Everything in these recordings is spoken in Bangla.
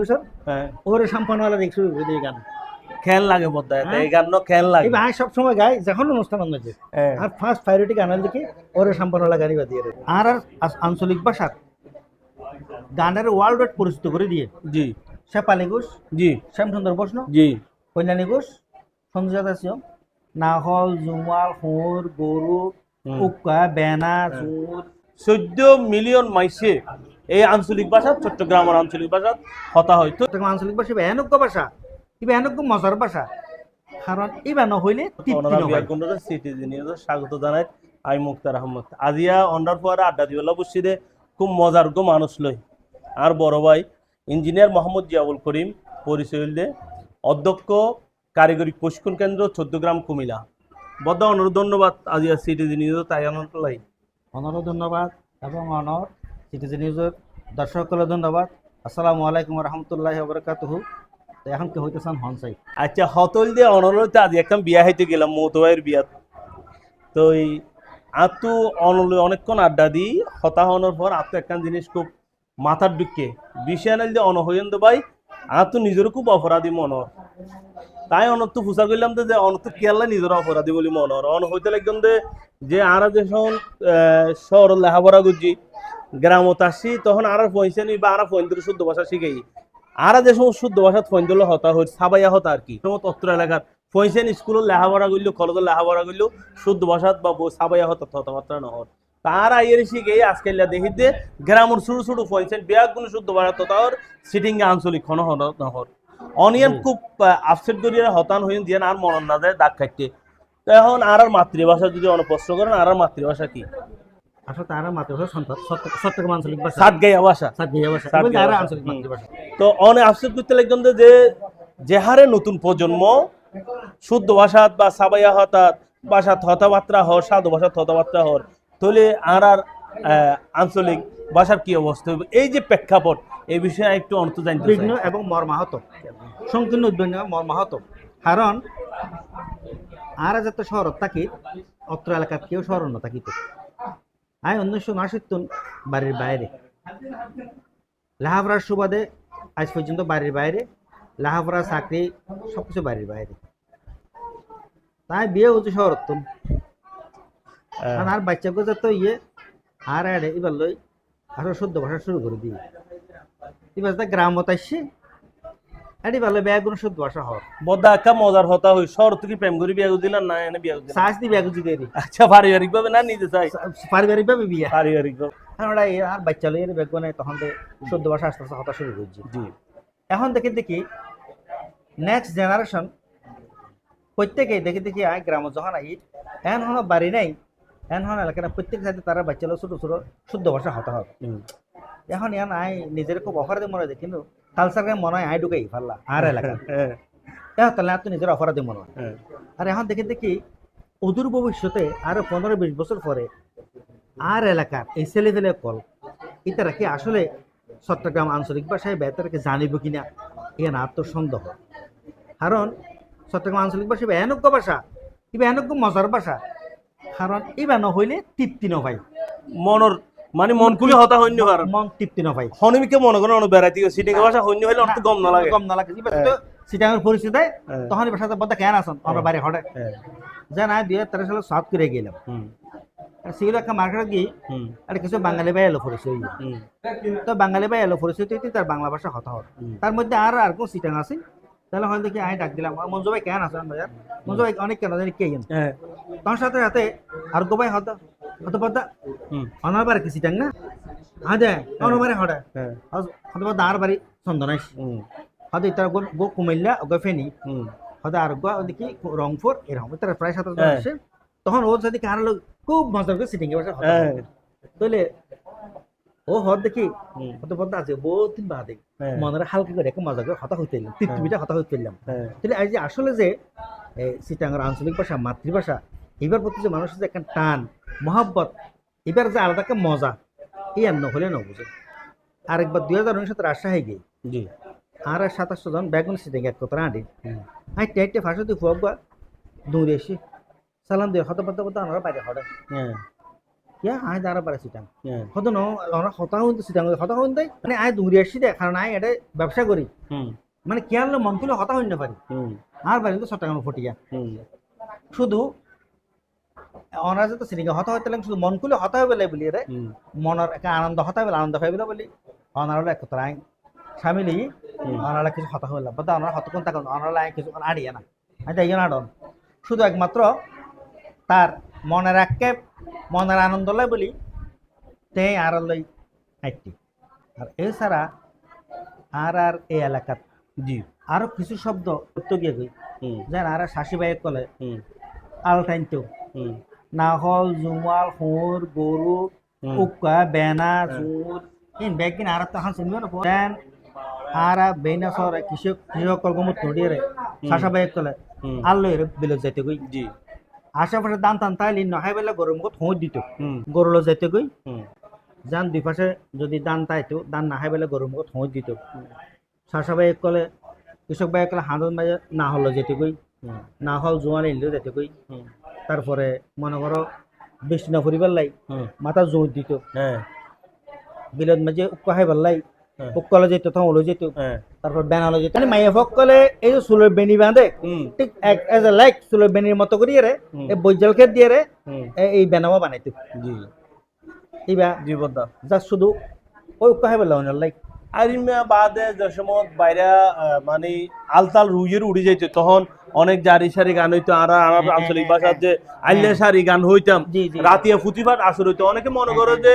কুসর হ্যাঁ। ওরে সাম্পানওয়ালা দেখ শুরু গান। খেল লাগে হ্যাঁ? এই গান খেল লাগে। সব সময় যখন অনুষ্ঠান হচ্ছে হ্যাঁ। আর ফার্স্ট প্রায়োরিটি গানের দিকে ওরে সাম্পানওয়ালা গানই বাদিয়ে আর আর আঞ্চলিক গানের ওয়ার্ল্ড ওয়াইড পরিচিত করে দিয়ে। জি। শেফালি ঘোষ জি। শ্যামচন্দ্র বৈষ্ণব জি। কল্যাণী ঘোষ সঞ্জয় দাসিও। নাহল জুমাল হুর গরু। বেনা চোদ্দ মিলিয়ন মাইসে এই আঞ্চলিক ভাষা চট্টগ্রামের আঞ্চলিক ভাষা হতা হয়তো আঞ্চলিক ভাষা ভয়ানক ভাষা কি ভয়ানক মজার ভাষা। কারণ ইবা নহইলে স্বাগত জানাই আই মুক্তার আহমদ। আজিয়া অন্ডার পরে আড্ডা দিবেলা বসিরে খুব মজার গো মানুষ লই। আর বড় ভাই ইঞ্জিনিয়ার মোহাম্মদ জিয়াউল করিম পরিচয় হইলে অধ্যক্ষ কারিগরি প্রশিক্ষণ কেন্দ্র চোদ্দগ্রাম কুমিলা বদ্ধ অনুরোধ ধন্যবাদ। আজিয়া সিটিজেনিয়ত তাই আনন্দ লাই অনরও ধন্যবাদ এবং অনর সিটিজেন নিউজের দর্শকসকলে ধন্যবাদ। আসসালামু আলাইকুম রহমতুল্লাহ বরকাতুহু। তো এখন কি হইতেছেন হনসাই? আচ্ছা হতল দিয়ে অনলতে আজ একটা বিয়া হইতে গেলাম, মৌতবাইয়ের বিয়াত তো এই আতু অনলে অনেকক্ষণ আড্ডা দিই হতাহনের পর আতু একখান জিনিস খুব মাথার ঢুকে বিষয় নাল যে অন হইন ভাই, আতু নিজেরও খুব অপরাধী মন হয়। তাই অনত তো ফুসা করলাম তো যে অনত কেয়াল্লা নিজের অপরাধী বলি মন হয়। অন হইতে লাগলাম যে যে আর যখন শহর লেখাপড়া করছি গ্রামত আসি তখন আর পয়সা নি বা আর পয়েন্টের শুদ্ধ ভাষা শিখাই। আর যে সমস্ত শুদ্ধ ভাষাত ফইন্দল হতা হই সাবাইয়া হতা আর কি। সমস্ত অত্র এলাকার পয়সেন স্কুলত লেখাপড়া করল কলেজত লেখাপড়া করল শুদ্ধ ভাষাত বা সাবাইয়া হতা কথাবার্তা নহর তার আইয়ের শিখে আজকাল দেখি দে গ্রামের ছোট ছোট পয়সেন বিয়াক কোনো শুদ্ধ ভাষা তথার সিটিং আঞ্চলিক খন নহর অনিয়ন খুব আপসেট করিয়া হতান হইন দিয়ে আর মনন না যায় দাগ খাইতে। তো এখন আর মাতৃভাষা যদি অনেক প্রশ্ন করেন আর মাতৃভাষা কি? আসলে তারা মাতৃভাষা সন্তান। চট্টগ্রাম আঞ্চলিক ভাষা। সাত ভাষা। সাতগিয়া ভাষা। তারা আঞ্চলিক মাতৃভাষা। তো অনেক আফসোস করতে লাগছেন যে- যে যে হারে নতুন প্রজন্ম শুদ্ধ ভাষাত বা সাবাইয়া হতাত ভাষাত হতাবার্তা হর সাধু ভাষাত হতাবার্তা হর তাহলে আর আর আঞ্চলিক ভাষার কি অবস্থা হবে এই যে প্রেক্ষাপট এই বিষয়ে একটু অন্ত জানতে। এবং মর্মাহত। সংকীর্ণ উদ্বিগ্ন মর্মাহত। কারণ আর যাতে শহরত থাকি অত্র এলাকাত কেউ শহর না থাকিত আই উনিশশো উনআশিত্তন বাড়ির বাইরে। লাহাভরার সুবাদে আজ পর্যন্ত বাড়ির বাইরে লাহাভরা চাকরি সবকিছু বাড়ির বাইরে। তাই বিয়ে হচ্ছে শহরত আহ, আর বাচ্চাকে যত ইয়ে আর এবার লই আরও শুদ্ধ ভাষা শুরু করে দিই। এবার তা গ্রামত আসছে এটি ভালো ব্যাগুন শুদ্ধ ভাষা হর বদা একা মজার হতা হই শহর থেকে প্রেম করে বিয়া দিলাম না এনে বিয়া দিলাম সাহস দি ব্যাগুজি দিয়ে দিই আচ্ছা পারিবারিক ভাবে না নিজে চাই? পারিবারিক ভাবে বিয়া। পারিবারিক ভাবে আর আর বাচ্চা লইয়ের ব্যাগুনে তখন তো শুদ্ধ ভাষা আস্তে আস্তে হতা শুরু করছি জি। এখন দেখি দেখি নেক্সট জেনারেশন প্রত্যেকেই দেখি দেখি আয় গ্রাম যখন আই এন হন বাড়ি নাই এন হন এলাকার প্রত্যেক সাথে তারা বাচ্চা ছোট ছোট শুদ্ধ ভাষা হতা হয় হুম। এখন ইয়ান আই নিজের খুব অপরাধী মনে হয় কিন্তু কালচারকে মনে হয় আই ঢুকাই পারলা আর এলাকা। এখন তাহলে তো নিজের অপরাধী মনে হয়। আর এখন দেখি দেখি অদূর ভবিষ্যতে আরও পনেরো বিশ বছর পরে আর এলাকার এই ছেলে ফেলে কল ইতারা কি আসলে চট্টগ্রাম আঞ্চলিক ভাষায় বেতারকে জানিব কিনা ইয়ে না তো সন্দেহ। কারণ চট্টগ্রাম আঞ্চলিক ভাষা ভয়ানক ভাষা ই ভয়ানক মজার ভাষা কারণ ইবা নহইলে তৃপ্তি নপাই মনর মানে মন খুলে হতা হইন্য আর মন তৃপ্তি নপাই হনিমিকে মনে করেন অনেক বেড়াইতে গেছে সিটিং ভাষা হইন্য হইলে অনেক গম না লাগে। কম না লাগে। তো সিটাঙের পরিস্থিতি হ্যাঁ। তখন ভাষাতে বদ্ধ কেন আসন? আমরা হঠাৎ হ্যাঁ, যে না দুই হাজার তেরো সালে সাত করে গেলাম। সেগুলো একটা মার্কেটে গিয়ে হুম, আর কিছু বাঙালি ভাই এলো পরিচয় হুম, তো বাঙালি ভাই এলো পরিচয় তার বাংলা ভাষা হয় হুম। তার মধ্যে আর আর কোন সিটাং আছে? তাহলে হয় দেখি আমি ডাক দিলাম। "আ, মঞ্জু ভাই কেন আছেন ভাইয়া? মঞ্জু ভাই অনেক কেন জানি কে হ্যাঁ, তোমার সাথে সাথে আর গো ভাই হতো হতো পদ্মা হুম, অনার বাড়ি কি না হ্যাঁ। হ্যাঁ, পদ্মা আর বাড়ি হয়তো গো গো কুমিল্লা গো ফেনি। হয়তো আর গো দেখি রংপুর এরকম। তারা প্রায় সাত হ্যাঁ। আসে। তখন ওর সাথে কার লোক খুব মজা করে সিটিং হ্যাঁ, তাহলে ও হদ দেখি হতে পদ্মা আছে বহুত দিন বাদে। হ্যাঁ, মনের হালকা করে একটা মজা করে হতা হইতে এলাম। পৃথিবীটা হতা হইতে হ্যাঁ, তাহলে আজ আসলে যে সিটাঙ্গার আঞ্চলিক ভাষা মাতৃভাষা এবার প্রতি যে মানুষের যে একটা টান মহাব্বত এবার যে আলাদা একটা মজা এই আর নহলে নবুঝে আরেকবার দুই হাজার উনিশ সাথে রাজশাহী গিয়ে জি। আর আর সাতাশশো জন বেগুন সিটিং এক কথা আঁটি হাইটে হাইটে ফাঁসে তুই ফুয়া দৌড়ে এসে সালাম দিয়ে হতে পারতে পারতে আমরা বাইরে হঠাৎ। হ্যাঁ, আয় দ্বারা পারে সিটাং। হ্যাঁ। হতো ন আমরা হতা হইতে সিটাং হতা হইতে মানে আয় দূরে আসছি দে কারণ আয় এটা ব্যবসা করি। মানে কেয়ার মন হতা হইতে পারি। আর বাড়ি তো চট্টগ্রাম ফটিয়া। শুধু অনার তো সিটিং হতা হইতে লাগে শুধু মন খুলে হতা হইবে লাগে বলি রে মনের একটা আনন্দ হতা হইবে আনন্দ পাইবে বলি। অনার এক কথা আই স্বামীলি। অনারা কিছু হতা হইলাম বা অনারা হত কোন থাকুন অনারা কিছু আড়িয়ে না। আমি তাই না ডন শুধু একমাত্র তার মনের আক্ষেপ মনের আনন্দ লয় বলি তে আর লই আইটি। আর এছাড়া আর আর এই এলাকার জি। আরও কিছু শব্দ উত্তর গিয়ে যেন আর শাশি বাইক কলে হুম আলটাইনতো হুম নাহল জুমাল হুর গরু। উক্কা বেনা জুর। ইন বেগিন আর তখন শুনবে না দেন আর বেনা সর কৃষক কৃষক কলগমত নডিয়ে শাসা বাইক হুম। আল্লো এর বিলত যাইতে গই জি। আশেপাশে দান টান তাইলি নহাই বেলা গরু মুখত হোঁচ দিত। হুম। গরুলো যাইতে গই হুম। যান দুই পাশে যদি দান তাইতো দান নাহাই বেলা গরু মুখত হোঁচ দিত। শাসা বাইক কলে কৃষক বাইক কলে হাঁদন মাঝে না হলো যেতে গই না হল জোয়ান এলিও যেতে গই হুম। তারপরে মনে করো বৃষ্টি না ফুরিবার লাই মাথা জোর দিত। হ্যাঁ। বিলত মাঝে উক্কা খাইবার লাই। উক্কলে যেত তখন ওলো যেত তারপর বেনালো যেত মানে মাইয়া ফকলে এই যে চুলের বেনি বাঁধে ঠিক এজ এ লাইক চুলের বেনির মতো করিয়ে রে এই বৈজাল খেত দিয়ে রে এই বেনামা বানাইতো। জি। এইবা জি বদ্দা। যা শুধু ওই উক্কা খাইবার লাগে লাইক আরিমা বাদে যে সময় বাইরা মানে আলতাল রুইয়ের উড়ি যাইতো তখন অনেক জারি সারি গান হইতো আর আর হ্যাঁ, আঞ্চলিক হ্যাঁ, ভাষার হ্যাঁ। যে আইলে সারি গান হইতাম। রাতিয়া ফুতিভাট আসর হইতো অনেকে মনে করে যে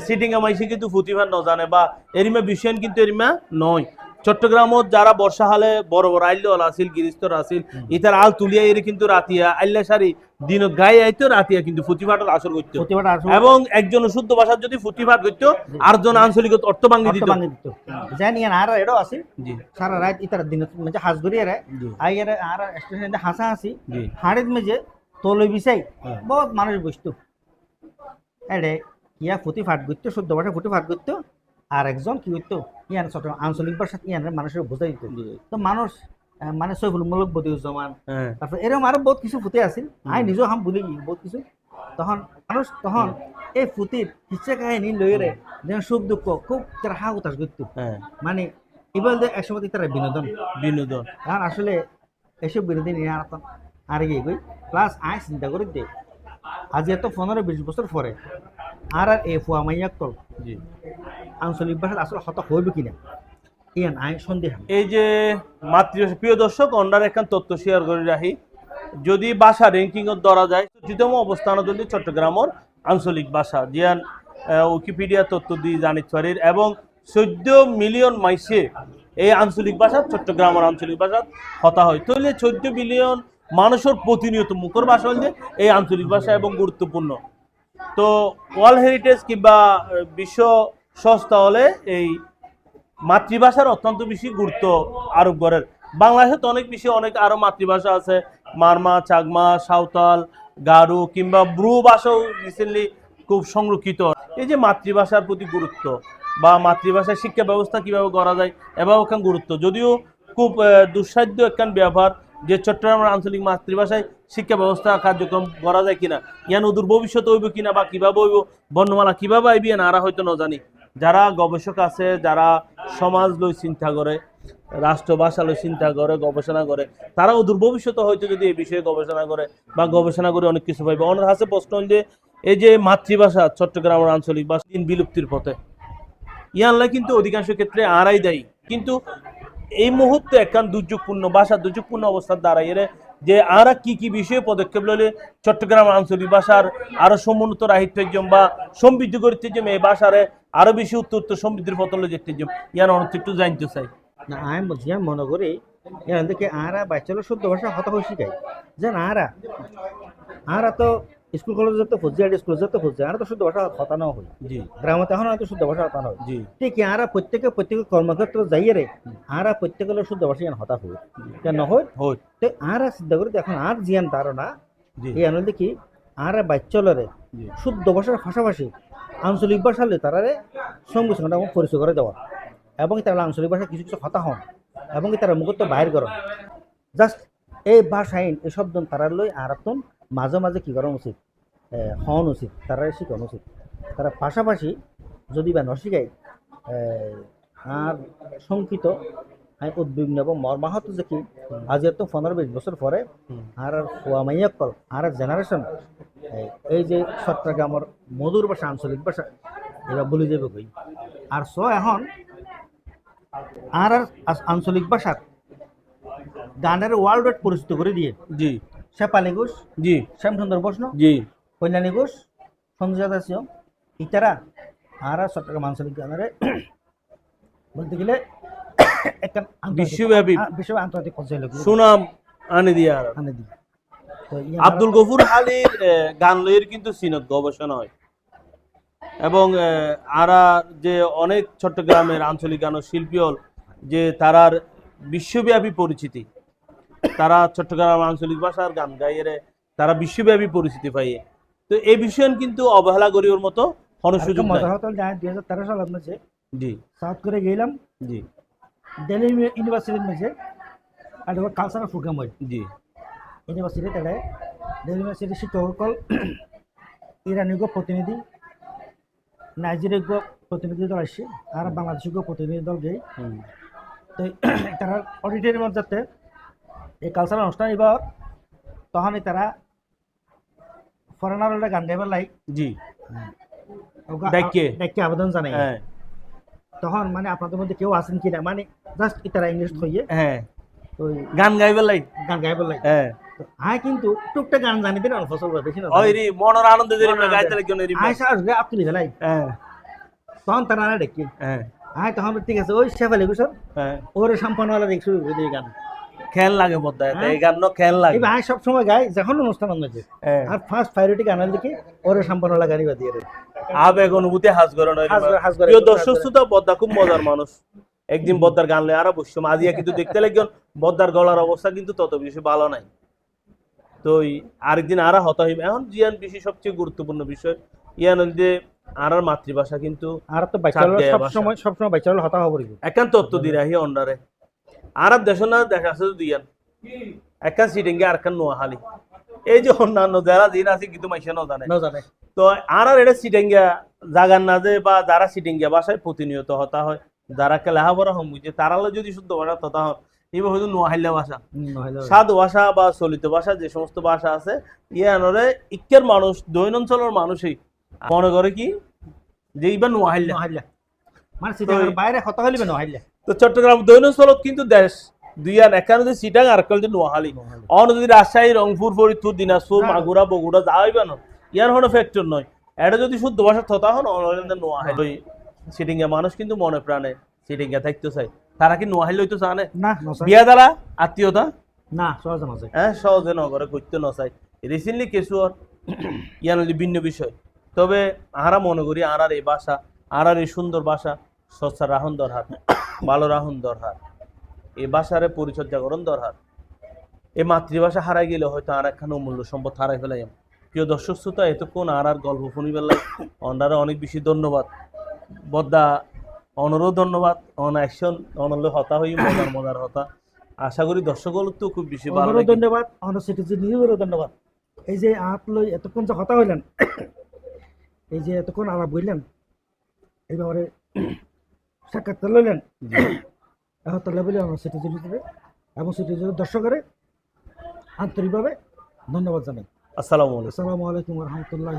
সিটিং আমাইছে কিন্তু ফুতিভাট ন জানে বা এরিমা বিশ্বায়ন কিন্তু এরিমা নয় চট্টগ্রামত যারা বর্ষাকালে বড় বড় আইল আসিল গিরিস্তর আসিল ইতার আল তুলিয়া এর কিন্তু রাতিয়া আইলে সারি দিনত গায়ে আইতো রাতিয়া কিন্তু ফুতিভাটত আসর করতো এবং একজন শুদ্ধ ভাষার যদি ফুতিভাট করতো আরেকজন আঞ্চলিক অর্থ ভাঙ্গি দিত। যেন আর এটাও আছে সারা রাত ইতার দিন মানে হাঁস গড়িয়ে রে আই এর আর স্টেশনে হাসা হাসি হাড়িত মেজে তলে বিছাই। বহুত মানুষ বসতো। এডে ইয়া ফুটি ফাট করতো শুদ্ধ ভাষা ফুটি ফাট করতো আর একজন কি করতো ইয়ান চট্টগ্রাম আঞ্চলিক ভাষা ইয়ান মানুষের বোঝাই দিত। তো মানুষ মানে সৈফুলমূলক বদিউজ্জামান হ্যাঁ। তারপর এরকম আরও বহুত কিছু ফুটে আছিল। আই নিজেও হাম গিয়ে বহুত কিছু। তখন মানুষ তখন এই ফুটির কিচ্ছা কাহিনী লইরে যেন সুখ দুঃখ খুব তারা হা উতাস করতো হ্যাঁ। মানে এবার যে একসময় তারা বিনোদন। বিনোদন। কারণ আসলে এসব নিয়ে আর গিয়ে প্লাস আয় চিন্তা করে দে আজ এত পনেরো বিশ বছর পরে আর আর এ ফুয়া মাইয়া কল জি। আঞ্চলিক ভাষা আসলে হত হইবে কিনা ইয়ান সন্দেহ। এই যে মাতৃ প্রিয় দর্শক অন্যার একখান তথ্য শেয়ার করে রাখি যদি ভাষা র্যাঙ্কিং ধরা যায় চতুর্থতম অবস্থান যদি চট্টগ্রামের আঞ্চলিক ভাষা। জিয়ান উইকিপিডিয়া তথ্য দিয়ে জানিত পারি এবং চোদ্দ মিলিয়ন মাইসে এই আঞ্চলিক ভাষা চট্টগ্রামের আঞ্চলিক ভাষা হতা হয়। তাহলে চোদ্দ মিলিয়ন মানুষের প্রতিনিয়ত মুখর ভাষা হলে এই আঞ্চলিক ভাষা এবং গুরুত্বপূর্ণ। তো ওয়ার্ল্ড হেরিটেজ কিংবা বিশ্ব সংস্থা হলে এই মাতৃভাষার অত্যন্ত বেশি গুরুত্ব আরোপ করেন বাংলাদেশে তো অনেক বেশি, অনেক আরও মাতৃভাষা আছে। মারমা, চাকমা, সাঁওতাল, গারু কিংবা ব্রু ভাষাও রিসেন্টলি খুব সংরক্ষিত। এই যে মাতৃভাষার প্রতি গুরুত্ব বা মাতৃভাষার শিক্ষা ব্যবস্থা কীভাবে করা যায় একখান গুরুত্ব। যদিও খুব দুঃসাধ্য একখান ব্যবহার যে চট্টগ্রামের আঞ্চলিক মাতৃভাষায় শিক্ষা ব্যবস্থা কার্যক্রম করা যায় কিনা, ইয়ান অদূর ভবিষ্যতে হইব কিনা বা কীভাবে হইব, বর্ণমালা কীভাবে আইবি আরা হয়তো ন জানি যারা গবেষক আছে, যারা সমাজ লই চিন্তা করে, রাষ্ট্র ভাষা লই চিন্তা করে, গবেষণা করে, তারা অদূর ভবিষ্যতে হয়তো যদি এই বিষয়ে গবেষণা করে বা গবেষণা করে অনেক কিছু পাইবে। অনেক হাসে প্রশ্ন যে, এই যে মাতৃভাষা, চট্টগ্রামের আঞ্চলিক ভাষা বিলুপ্তির পথে। ইয়ানলা কিন্তু অধিকাংশ ক্ষেত্রে আড়াই দেয়। কিন্তু এই মুহূর্তে একখান দুর্যোগপূর্ণ ভাষা দুর্যোগপূর্ণ অবস্থার দাঁড়াইয়ে যে আরা কি কি বিষয়ে পদক্ষেপ লইলে চট্টগ্রাম আঞ্চলিক ভাষার আরও সমুন্নত রাহিত্যম বা সমৃদ্ধ করিত্যম এই ভাষারে আরও বেশি উত্তর সমৃদ্ধির পতন যেতে ইয়ান অনেক একটু জানতে চাই। না, আমি বলছি মনে করি, ইয়ান দেখে আরা বাচ্চারা শুদ্ধ ভাষা হত শিখাই যেন আরা আরা তো স্কুল কলেজ যত খুঁজছে আর স্কুল যত খুঁজছে আর তো শুদ্ধ ভাষা হতানো হয়। জি। গ্রামতে এখন হয়তো শুদ্ধ ভাষা হতানো হয়। জি। ঠিক আরা প্রত্যেকে প্রত্যেক কর্মক্ষেত্র যাইয়ে রে আরা প্রত্যেকের শুদ্ধ ভাষা ইয়ান হতা হয়। কেন হয়? হয়। তো আরা চিন্তা করি এখন আর জিয়ান ধারণা জি। এই আনন্দ দেখি আর বাচ্চলরে শুদ্ধ ভাষার পাশাপাশি আঞ্চলিক ভাষা হলে তারারে সঙ্গে সঙ্গে পরিচয় করে দেওয়া। এবং তারা আঞ্চলিক ভাষা কিছু কিছু কথা হন এবং তারা মুখত্ব বাইর করেন। জাস্ট এই ভাষাইন এই শব্দ তারার লই আর মাঝে মাঝে কি করা উচিত? হন উচিত তারা শিখানো উচিত। তারা পাশাপাশি যদি বা নশিকাই আর শঙ্কিত আমি উদ্বিগ্ন এবং মর্মাহত যে কি আজ এত পনেরো বিশ বছর পরে। আর আর ফুয়া মাইয়া কল আর জেনারেশন এই যে চট্টগ্রামের মধুর ভাষা আঞ্চলিক ভাষা এবার বলে যাবে কই আর স এখন আর আর আঞ্চলিক ভাষার গানের ওয়ার্ল্ড ওয়াইড পরিচিত করে দিয়ে। জি। শেপালি ঘোষ জি। শ্যামসুন্দর বৈষ্ণ জি। কল্যাণী ঘোষ সঞ্জয় দাস ইতারা আর চট্টগ্রাম আঞ্চলিক গানের বলতে গেলে একটা বিশ্বব্যাপী। আন্তর্জাতিক পর্যায়ে সুনাম আনি দিয়া আনে ইয়ে আব্দুল গফুর হালির এ, গান কিন্তু সিনত গবেষণা হয়। এবং আরা যে অনেক চট্টগ্রামের আঞ্চলিক গান শিল্পী হল যে তারার বিশ্বব্যাপী পরিচিতি। তারা চট্টগ্রাম আঞ্চলিক ভাষার গান গাইয়ে তারা বিশ্বব্যাপী পরিচিতি পাইয়ে। তো এই বিষয়ে কিন্তু অবহেলা করিওর মতো কোনো সুযোগ নাই। দুই হাজার তেরো সাল আপনার জি। সাউথ করে গেলাম জি। দিল্লি ইউনিভার্সিটির মধ্যে আর কালচারাল প্রোগ্রাম হয়। জি। ইউনিভার্সিটি তাহলে দিল্লি ইউনিভার্সিটির শিক্ষকসকল ইরানীয় প্রতিনিধি নাইজেরিয়া প্রতিনিধি দল আসছে আর বাংলাদেশিক প্রতিনিধি দল গিয়ে তো তারা অডিটোরিয়াম যাতে এই কালচারাল অনুষ্ঠান এবার তখনই তারা ফরেনার গান গাইবার লাই জি। আবেদন জানাই। হ্যাঁ তখন মানে আপনাদের মধ্যে কেউ আছেন কিনা মানে জাস্ট তারা ইংলিশ হইয়ে হ্যাঁ গান গাইবে লাই গান গাইবার লাই হ্যাঁ হ্যাঁ কিন্তু টুকটাক গান জানি দিন অল্প স্বল্প বেশি না ওই মনের আনন্দ মনের গাইতে। লাগবে না আসবে আপনি হ্যাঁ তখন তারা ডেকে হ্যাঁ হ্যাঁ তখন ঠিক আছে ওই শেফালি হ্যাঁ ওরে সাম্পানওয়ালা দেখ শুরু করে দিয়ে গান। খেল লাগে বদ্দায় হ্যাঁ। এই গান খেল লাগে। এবার আয় সবসময় গাই যখন অনুষ্ঠান হচ্ছে হ্যাঁ। আর ফার্স্ট প্রায়োরিটি গান ওরে বা দিয়ে আবেগ অনুভূতি হাজ করে নয় প্রিয় দর্শক শ্রোতা বদ্দা খুব মজার মানুষ। একদিন বদ্দার গান লয় আরও বসছো। কিন্তু দেখতে বদ্দার গলার অবস্থা কিন্তু তত বেশি ভালো নাই। তো আরেকদিন আরা হত হইবে। এখন জিয়ান বেশি সবচেয়ে গুরুত্বপূর্ণ বিষয়। ইয়ান যে আরার মাতৃভাষা কিন্তু আর তো সব। সময় সব সময় হতা হব একান তত্ত্ব দিরাহি অন্ডারে। আর দেশ না দেখা আছে তো দিয়ান একান সিটিংগে আর কান নোয়াহালি এই যে অন্যান্য যারা দিন আছে কিন্তু মাইসে না জানে তো আর আর এটা সিটিংগা জাগান না যে বা যারা সিটিংগা বাসায় প্রতিনিয়ত হতা হয় যারা কে লেখাপড়া হম বুঝে তারালে যদি শুদ্ধ ভাষা তথা হয় এবার হয়তো নোয়াহাল্লা ভাষা সাধু ভাষা বা চলিত ভাষা যে সমস্ত ভাষা আছে ইয়ানরে ইকের মানুষ দৈনঞ্চলের মানুষই। মনে করে কি? যে এইবার নোয়াহাল্লা মানে বাইরে হতা হলিবে নহাইলা তো চট্টগ্রাম দৈনস্থলত কিন্তু দেশ দুইয়ান একান্ন যে সিটাং আর কাল যে নোয়াহালি অন যদি রাজশাহী রংপুর ফরিদপুর দিনাজপুর মাগুরা বগুড়া যা হইবে না ইয়ার হনো ফ্যাক্টর নয়। এটা যদি শুদ্ধ ভাষা থতা হন অনলাইনে নোয়াহালি সিটিংয়ে মানুষ কিন্তু মনে প্রাণে সিটিংয়ে থাকতে চাই তারা কি নোয়াহালি হইতো জানে? না বিয়া দ্বারা? আত্মীয়তা? না সহজে নসাই হ্যাঁ সহজে নগরে করতে নচাই রিসেন্টলি কেসুয়ার ইয়ান ভিন্ন বিষয়। তবে আহারা মনে করি আহার এই ভাষা আহার এই সুন্দর ভাষা সচ্ছা রাহন দরহার ভালো রাহন দরহার। এই ভাষারে পরিচর্যা করন দরহার। এই মাতৃভাষা হারাই গেলে হয়তো আর একখানে অমূল্য সম্পদ হারাই ফেলাই প্রিয় দর্শক শ্রোতা এতক্ষণ আর আর গল্প শুনি বেলায় অনারা অনেক বেশি ধন্যবাদ। বদ্দা অনরও ধন্যবাদ। অন অ্যাকশন অনলে হতা হই মজার মজার হতা। আশা করি দর্শক তো খুব বেশি ভালো ধন্যবাদ আমার সিটিজি নিজেরও ধন্যবাদ। এই যে আপ লই এতক্ষণ যে কথা হইলেন এই যে এতক্ষণ আলাপ হইলেন এইভাবে সাক্ষাৎ লইলেন। এখন তাহলে আমরা সিটিজি হিসেবে এবং সিটিজি দর্শকের আন্তরিকভাবে ধন্যবাদ জানাই। আসসালামু আলাইকুম। আসসালামু আলাইকুম রহমতুল্লাহ